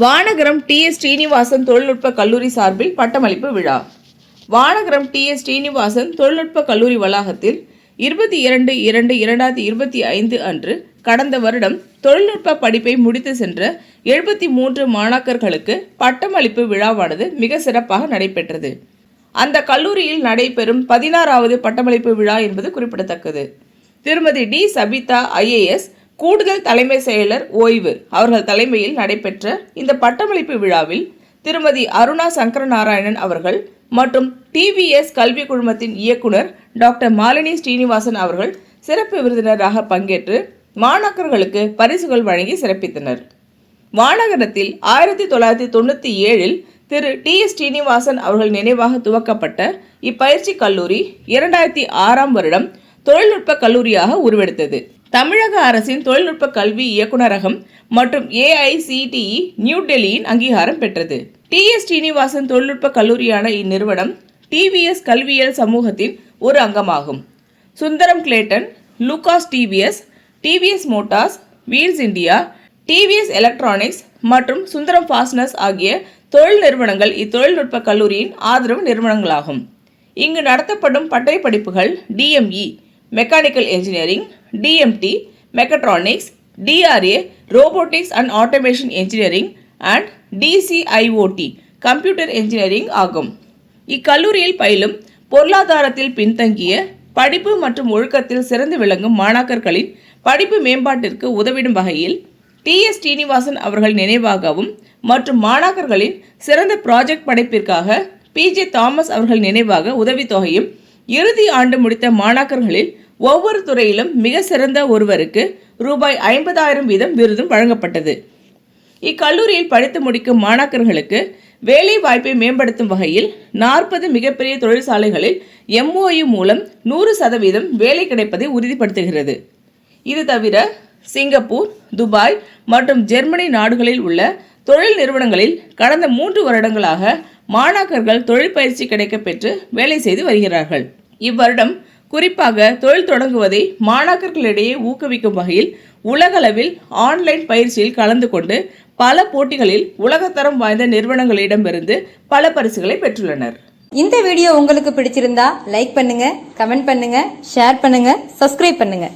Vanagaram D. S. Srinivasan தொழில்நுட்ப கல்லூரி சார்பில் பட்டமளிப்பு விழா. வானகரம் டி. எஸ். ஸ்ரீனிவாசன் தொழில்நுட்ப கல்லூரி வளாகத்தில் இருபத்தி இரண்டு இரண்டு இரண்டாயிரத்தி இருபத்தி ஐந்து அன்று கடந்த வருடம் தொழில்நுட்ப படிப்பை முடித்து சென்ற எழுபத்தி மூன்று மாணாக்கர்களுக்கு பட்டமளிப்பு விழாவானது மிக சிறப்பாக நடைபெற்றது. அந்த கல்லூரியில் நடைபெறும் பதினாறாவது பட்டமளிப்பு விழா என்பது குறிப்பிடத்தக்கது. திருமதி டி. சபிதா ஐஏஎஸ் கூடுதல் தலைமை செயலர் ஓய்வு. அவர்கள் தலைமையில் நடைபெற்ற இந்த பட்டமளிப்பு விழாவில் திருமதி அருணா சங்கரநாராயணன் அவர்கள் மற்றும் டிவிஎஸ் கல்வி குழுமத்தின் இயக்குனர் டாக்டர் மாலினி ஸ்ரீனிவாசன் அவர்கள் சிறப்பு விருந்தினராக பங்கேற்று மாணாக்கர்களுக்கு பரிசுகள் வழங்கி சிறப்பித்தனர். மாநகரத்தில் ஆயிரத்தி தொள்ளாயிரத்தி தொண்ணூற்றி ஏழில் திரு டி எஸ் ஸ்ரீனிவாசன் அவர்கள் நினைவாக துவக்கப்பட்ட இப்பயிற்சி கல்லூரி இரண்டாயிரத்தி ஆறாம் வருடம் தொழில்நுட்ப கல்லூரியாக உருவெடுத்தது. தமிழக அரசின் தொழில்நுட்ப கல்வி இயக்குநரகம் மற்றும் ஏஐசிடிஇ நியூ டெல்லியின் அங்கீகாரம் பெற்றது. டி எஸ் ஸ்ரீனிவாசன் தொழில்நுட்ப கல்லூரியான இந்நிறுவனம் டிவிஎஸ் கல்வியியல் சமூகத்தின் ஒரு அங்கமாகும். Sundaram Clayton Lucas TVS TVS Motors Wheels India TVS Electronics மற்றும் சுந்தரம் ஃபாஸ்னஸ் ஆகிய தொழில் நிறுவனங்கள் இத்தொழில்நுட்ப கல்லூரியின் ஆதரவு நிறுவனங்களாகும். இங்கு நடத்தப்படும் பட்டய படிப்புகள் DME mechanical engineering DMT mechatronics DRA robotics and automation engineering and DCIOT computer engineering ஆகும். இக்கல்லூரியில் பயிலும் பொருளாதாரத்தில் பின்தங்கிய படிப்பு மற்றும் ஒழுக்கத்தில் சிறந்து விளங்கும் மாணாக்கர்களின் படிப்பு மேம்பாட்டிற்கு உதவிடும் வகையில் டி எஸ் ஸ்ரீனிவாசன் அவர்கள் நினைவாகவும் மற்றும் மாணாக்கர்களின் சிறந்த ப்ராஜெக்ட் படைப்பிற்காக பிஜே தாமஸ் அவர்கள் நினைவாக உதவித்தொகையும் இறுதி ஆண்டு முடித்த மாணாக்கர்களில் ஒவ்வொரு துறையிலும் மிக சிறந்த ஒருவருக்கு ரூபாய் ஐம்பதாயிரம் வீதம் விருதும் வழங்கப்பட்டது. இக்கல்லூரியில் படித்து முடிக்கும் மாணாக்கர்களுக்கு வேலை வாய்ப்பை மேம்படுத்தும் வகையில் நாற்பது மிகப்பெரிய தொழிற்சாலைகளில் எம்ஓயு மூலம் நூறு சதவீதம் வேலை கிடைப்பதை உறுதிப்படுத்துகிறது. இது தவிர சிங்கப்பூர் துபாய் மற்றும் ஜெர்மனி நாடுகளில் உள்ள தொழில் நிறுவனங்களில் கடந்த மூன்று வருடங்களாக மாணாக்கர்கள் தொழிற்பயிற்சி கிடைக்கப் பெற்று வேலை செய்து வருகிறார்கள். இவ்வருடம் குறிப்பாக தொழில் தொடங்குவதை மாணாக்கர்களிடையே ஊக்குவிக்கும் வகையில் உலகளவில் ஆன்லைன் பயிற்சியில் கலந்து கொண்டு பல போட்டிகளில் உலகத்தரம் வாய்ந்த நிறுவனங்களிடமிருந்து பல பரிசுகளை பெற்றுள்ளனர். இந்த வீடியோ உங்களுக்கு பிடிச்சிருந்தா லைக் பண்ணுங்க கமெண்ட் பண்ணுங்க ஷேர் பண்ணுங்க சப்ஸ்கிரைப் பண்ணுங்க.